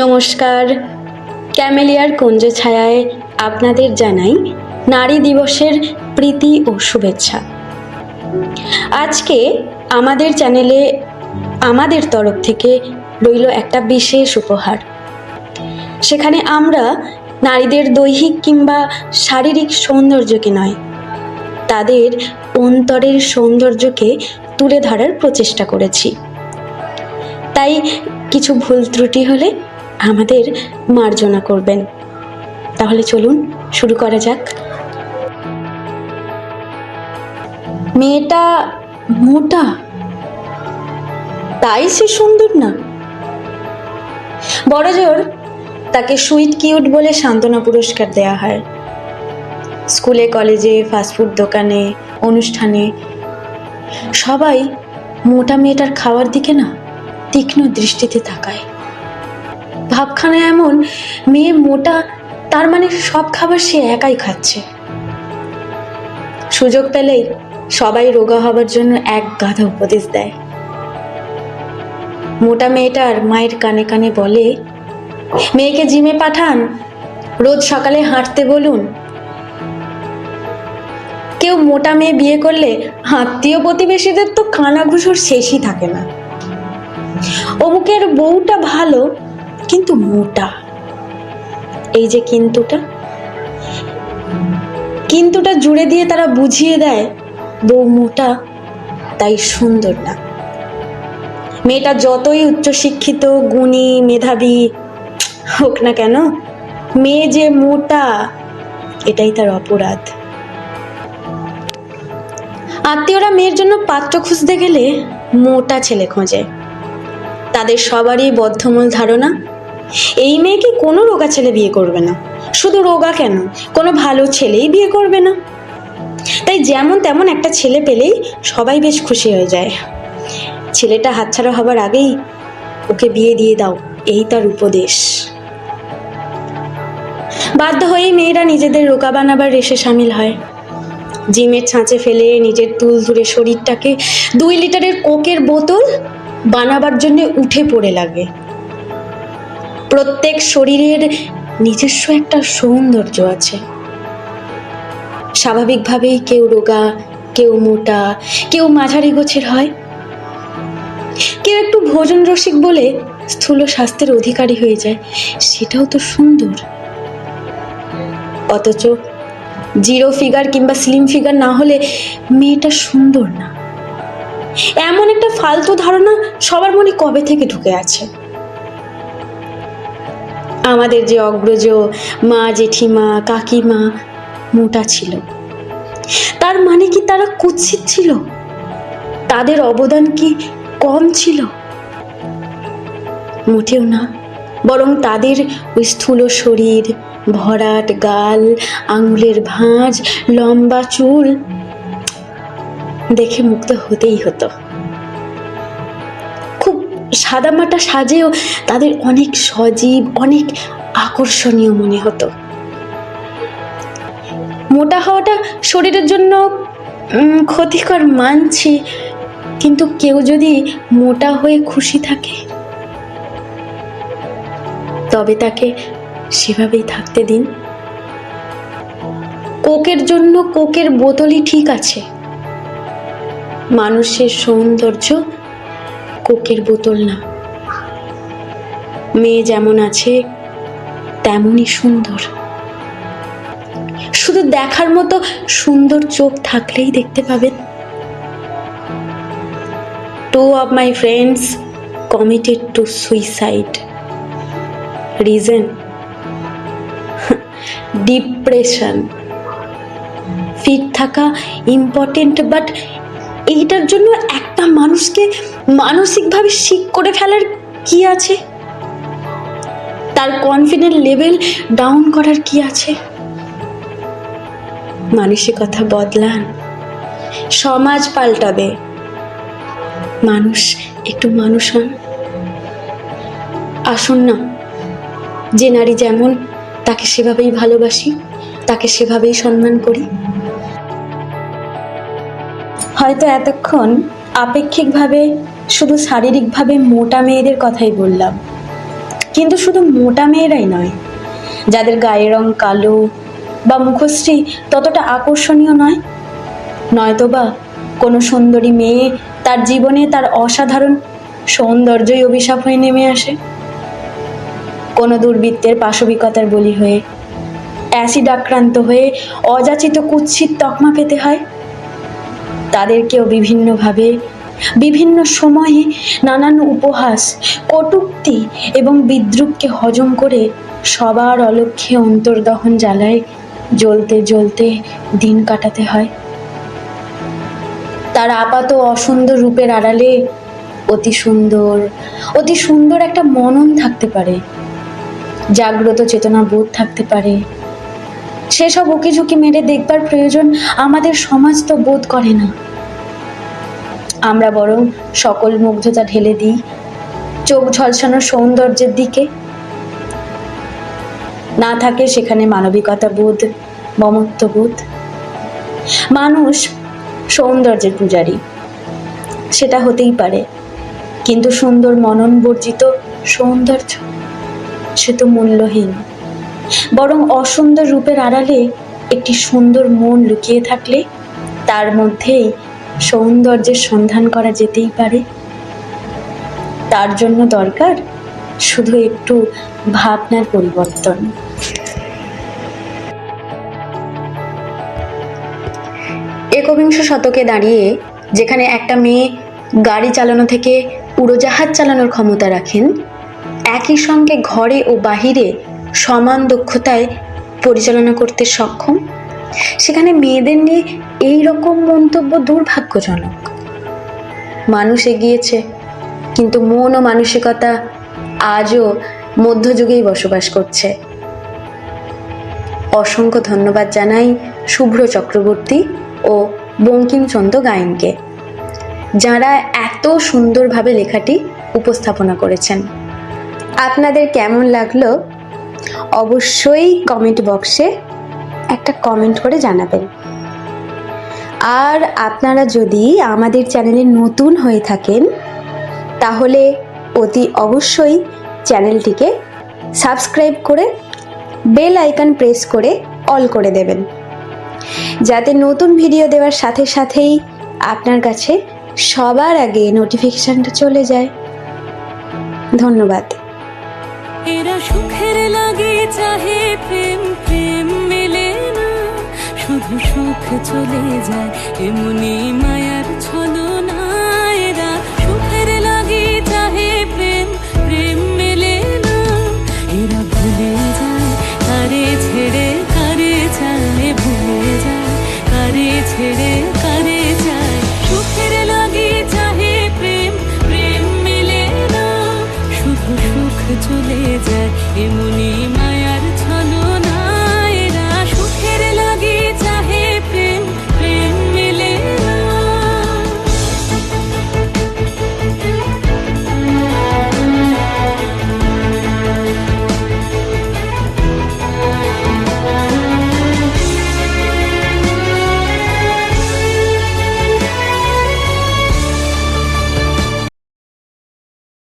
নমস্কার। ক্যামেলিয়ার কুঞ্জ ছায়ায় আপনাদের জানাই নারী দিবসের প্রীতি ও শুভেচ্ছা। আজকে আমাদের চ্যানেলে আমাদের তরফ থেকে রইল একটা বিশেষ উপহার। সেখানে আমরা নারীদের দৈহিক কিংবা শারীরিক সৌন্দর্যকে নয়, তাদের অন্তরের সৌন্দর্যকে তুলে ধরার প্রচেষ্টা করেছি। তাই কিছু ভুল ত্রুটি হলে আমাদের মার্জনা করবেন। তাহলে চলুন, শুরু করা যাক। মেয়েটা মোটা। তাই সে সুন্দর না। বড় জোর তাকে সুইট কিউট বলে সান্ত্বনা পুরস্কার দেয়া হয়। স্কুলে, কলেজে ফাস্টফুড দোকানে, অনুষ্ঠানে সবাই মোটা মেয়েটার খাওয়ার দিকে না তীক্ষ্ণ দৃষ্টিতে তাকায়। ভাবখানা এমন, মেয়ে মোটা, তার মানে সব খাবার সে একাই খাচ্ছে। সুযোগ পেলেই সবাই রোগা হবার জন্য এক গাধা উপদেশ দেয়। মোটা মেয়েটার মায়ের কানে কানে বলে, মেয়েকে জিমে পাঠান, রোজ সকালে হাঁটতে বলুন। কেউ মোটা মেয়ে বিয়ে করলে আত্মীয় প্রতিবেশীদের তো কানাঘুষোর শেষই থাকে না। অমুকের বউটা ভালো, কিন্তু মোটা। এই যে কিন্তুটা। কিন্তুটা জুড়ে দিয়ে তারা বুঝিয়ে দেয়, বউ মোটা, তাই সুন্দর না। মেয়েটা যতই উচ্চশিক্ষিত, গুণী, মেধাবী হোক না কেন, মেয়ে যে মোটা, এটাই তার অপরাধ। আত্মীয়রা মেয়ের জন্য পাত্র খুঁজতে গেলে মোটা ছেলে খোঁজে। তাদের সবারই বদ্ধমূল ধারণা? এই মেয়েকে কোনো রোগা ছেলে বিয়ে করবে না। শুধু রোগা কেন? কোনো ভালো ছেলেই বিয়ে করবে না। তাই যেমন তেমন একটা ছেলে পেলেই সবাই বেশ খুশি হয়ে যায়। ছেলেটা হাতছাড়া হবার আগেই ওকে বিয়ে দিয়ে দাও। এই তার উপদেশ। বাধ্য হয়েই মেয়েরা নিজেদের রোকা বানাবার রেশে সামিল হয়। জিমের ছাঁচে ফেলে নিজের তুল ধরে শরীরটাকে দুই লিটারের কোকের বোতল বানাবার জন্য উঠে পড়ে লাগে। প্রত্যেক শরীরের নিজস্ব একটা সৌন্দর্য আছে। স্বাভাবিকভাবেই কেউ রোগা, কেউ মোটা, কেউ মাঝারি গোছের হয়। কেউ একটু ভোজন রসিক বলে স্থূল স্বাস্থ্যের অধিকারী হয়ে যায়, সেটাও তো সুন্দর। অথচ জিরো ফিগার কিংবা স্লিম ফিগার না হলে মেয়েটা সুন্দর না। এমন একটা ফালতু ধারণা সবার মনে কবে থেকে ঢুকে আছে? আমাদের যে অগ্রজ মা, জেঠিমা, কাকিমা মোটা ছিল। তার মানে কি তারা কুৎসিত ছিল? তাদের অবদান কি কম ছিল? মোটেও না। বরং তাদের ওই স্থূল শরীর, ভরাট গাল, আঙুলের ভাঁজ, লম্বা চুল দেখে মুক্ত হতেই হতো। খুব সাদামাটা সাজেও তাদের অনেক সজীব, অনেক আকর্ষণীয় মনে হতো। মোটা হওয়াটা শরীরের জন্য ক্ষতিকর মানছি, কিন্তু কেউ যদি মোটা হয়ে খুশি থাকে, তবে তাকে সেভাবেই থাকতে দিন। কোকের জন্য কোকের বোতলই ঠিক আছে। মানুষের সৌন্দর্য কোকের বোতল না। মেয়ে যেমন আছে, তেমনই সুন্দর। শুধু দেখার মতো সুন্দর চোখ থাকলেই দেখতে পাবেন। Two of my friends committed to suicide reason depression fit থাকা ইম্পর্টেন্ট বাট এইটার জন্য একটা মানুষকে মানসিকভাবে শিক করে ফেলার কি আছে? তার কনফিডেন্ট লেভেল ডাউন করার কি আছে? মানসিকতা বদলান। সমাজ পাল্টাবে। মানুষ একটু মানুষ হন। আসুন না। যে নারী যেমন, তাকে সেভাবেই ভালোবাসি, তাকে সেভাবেই সম্মান করি। হয়তো এতক্ষণ আপেক্ষিকভাবে, শুধু শারীরিকভাবে মোটা মেয়েদের কথাই বললাম। কিন্তু শুধু মোটা মেয়েরাই নয়, যাদের গায়ের রং কালো বা মুখশ্রী ততটা আকর্ষণীয় নয়। নয়তোবা কোনো সুন্দরী মেয়ে তার জীবনে তার অসাধারণ সৌন্দর্যই অভিশাপ হয়ে নেমে আসে। কোনো দুর্বৃত্তের পাশবিকতার বলি হয়ে, অ্যাসিড আক্রান্ত হয়ে অযাচিত কুৎসিত তকমা পেতে হয়। তাদেরকেও বিভিন্নভাবে, বিভিন্ন সময়ে নানান উপহাস, কটূক্তি এবং বিদ্রুপকে হজম করে সবার অলক্ষ্যে অন্তর্দহন জ্বালায় জ্বলতে জ্বলতে দিন কাটাতে হয়। তার আপাত অসুন্দর রূপের আড়ালে অতি সুন্দর অতি সুন্দর একটা মনন থাকতে পারে, জাগ্রত চেতনা বোধ থাকতে পারে। সেসব উকিঝুঁকি মেরে দেখবার প্রয়োজন আমাদের সমাজ তো বোধ করে না। আমরা বরং সকল মুগ্ধতা ঢেলে দিই চোখ ঝলসানোর সৌন্দর্যের দিকে। না থাকে সেখানে মানবিকতা বোধ, মমত্ব বোধ। মানুষ সৌন্দর্যের পূজারী, সেটা হতেই পারে। কিন্তু সুন্দর মনন বর্জিত সৌন্দর্য, সে তো মূল্যহীন। বরং অসুন্দর রূপের আড়ালে একটি সুন্দর মন লুকিয়ে থাকলে তার মধ্যেই সৌন্দর্যের সন্ধান করা যেতেই পারে। তার জন্য দরকার শুধু একটু ভাবনার পরিবর্তন। একবিংশ শতকে দাঁড়িয়ে যেখানে একটা মেয়ে গাড়ি চালানো থেকে উড়োজাহাজ চালানোর ক্ষমতা রাখেন, একই সঙ্গে ঘরে ও বাহিরে সমান দক্ষতায় পরিচালনা করতে সক্ষম। সেখানে মেয়েদের নিয়ে এই রকম মন্তব্য দুর্ভাগ্যজনক। মানুষ এগিয়েছে, কিন্তু মন ও মানসিকতা আজও মধ্যযুগেই বসবাস করছে। অসংখ্য ধন্যবাদ জানাই শুভ্র চক্রবর্তী ও বঙ্কিমচন্দ্র গায়েনকে, যারা এত সুন্দরভাবে লেখাটি উপস্থাপনা করেছেন। আপনাদের কেমন লাগল অবশ্যই কমেন্ট বক্সে একটা কমেন্ট করে জানাবেন। আর আপনারা যদি আমাদের চ্যানেলে নতুন হয়ে থাকেন, তাহলে অতি অবশ্যই চ্যানেলটিকে সাবস্ক্রাইব করে বেল আইকন প্রেস করে অল করে দেবেন। যাতে নতুন ভিডিও দেওয়ার সাথে সাথেই আপনার কাছে সবার আগে নোটিফিকেশনটা চলে যায়। ধন্যবাদ। এরা লাগে চাহে প্রেম প্রেম মেলে না। শুধু সুখ চলে যায় এমনি ছলনা